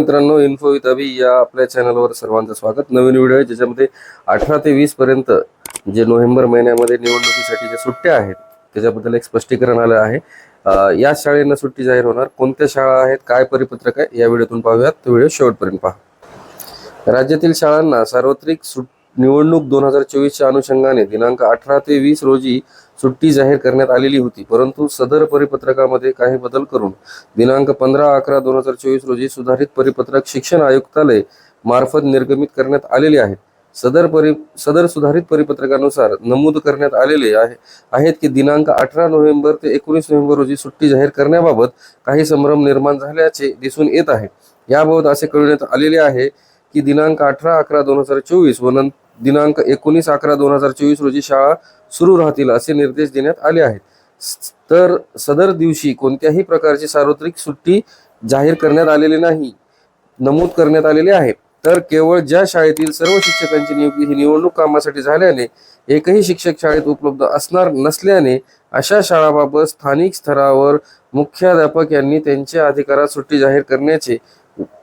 मित्रांनो info with अभि या आपल्या चॅनलवर सर्वांचं स्वागत. नवीन व्हिडिओ आहे ज्याच्यामध्ये अठरा ते वीस पर्यंत जे नोव्हेंबर महिन्यामध्ये निवडणुकीसाठी ज्या सुट्ट्या आहेत त्याच्याबद्दल एक स्पष्टीकरण आलं आहे. या शाळेंना सुट्टी जाहीर होणार. कोणत्या शाळा आहेत काय परिपत्रक आहे या व्हिडिओतून पाहूयात. तो व्हिडिओ शेवटपर्यंत पहा. राज्यातील शाळांना सार्वत्रिक सुट निवडणूक दोन हजार चोवीसच्या अनुषंगाने दिनांक अठरा ते वीस रोजी सुट्टी जाहीर करण्यात आलेली होती. परंतु सदर परिपत्रकामध्ये काही बदल करून दिनांक पंधरा अकरा दोन हजार चोवीस रोजी सुधारित परिपत्रक शिक्षण आयुक्तालय मार्फत निर्गमित करण्यात आलेले आहेत सदर परि सदर सुधारित परिपत्रकानुसार नमूद करण्यात आलेले आहे आहेत की दिनांक अठरा नोव्हेंबर ते एकोणीस नोव्हेंबर रोजी सुट्टी जाहीर करण्याबाबत काही संभ्रम निर्माण झाल्याचे दिसून येत आहे. याबाबत असे कळविण्यात आलेले आहे की दिनांक अठरा अकरा दोन हजार चोवीस व नंतर दिनांक एकोणीस अकरा दोन हजार चोवीस रोजी शाळा सुरू राहतील असे निर्देश देण्यात आले आहेत. तर सदर दिवशी कोणत्याही प्रकारची सार्वत्रिक सुट्टी जाहीर करण्यात आलेली नाही नमूद करण्यात आलेले आहे. तर केवळ ज्या शाळेतील सर्व शिक्षकांची नियुक्ती ही निवडणूक कामासाठी झाल्याने एकही शिक्षक शाळेत उपलब्ध असणार नसल्याने अशा शाळाबाबत स्थानिक स्तरावर मुख्याध्यापक यांनी त्यांच्या अधिकारात सुट्टी जाहीर करण्याचे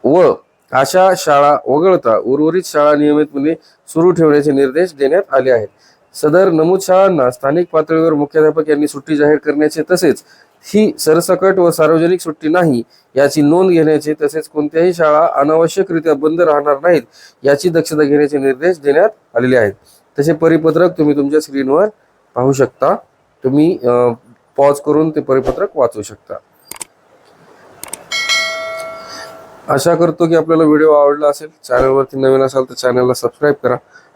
व अशा शाळा वगळता उर्वरित शाळा नियमितपणे सुरू ठेवण्याचे निर्देश देण्यात आले आहेत. सदर नमूद शाळांना स्थानिक पातळीवर मुख्याध्यापक यांनी सुट्टी जाहीर करण्याचे तसेच ही सरसकट व सार्वजनिक सुट्टी नाही याची नोंद घेण्याचे तसेच कोणत्याही शाळा अनावश्यकरित्या बंद राहणार नाहीत याची दक्षता घेण्याचे निर्देश देण्यात आलेले आहेत. तसे परिपत्रक तुम्ही तुमच्या स्क्रीनवर पाहू शकता. तुम्ही पॉज करून ते परिपत्रक वाचू शकता. आशा करतो की आपल्याला व्हिडिओ आवडला असेल. चॅनलवरती नवीन असाल तर चॅनलला सबस्क्राईब करा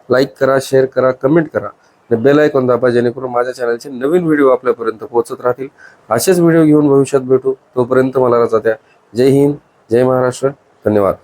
लाईक करा शेअर करा कमेंट करा. आणि बेल आयकॉन दाबा जेणेकरून माझ्या चॅनलचे नवीन व्हिडिओ आपल्यापर्यंत पोहोचत राहतील. असेच व्हिडिओ घेऊन भविष्यात भेटू. तोपर्यंत मला रजा द्या. जय हिंद जय महाराष्ट्र. धन्यवाद.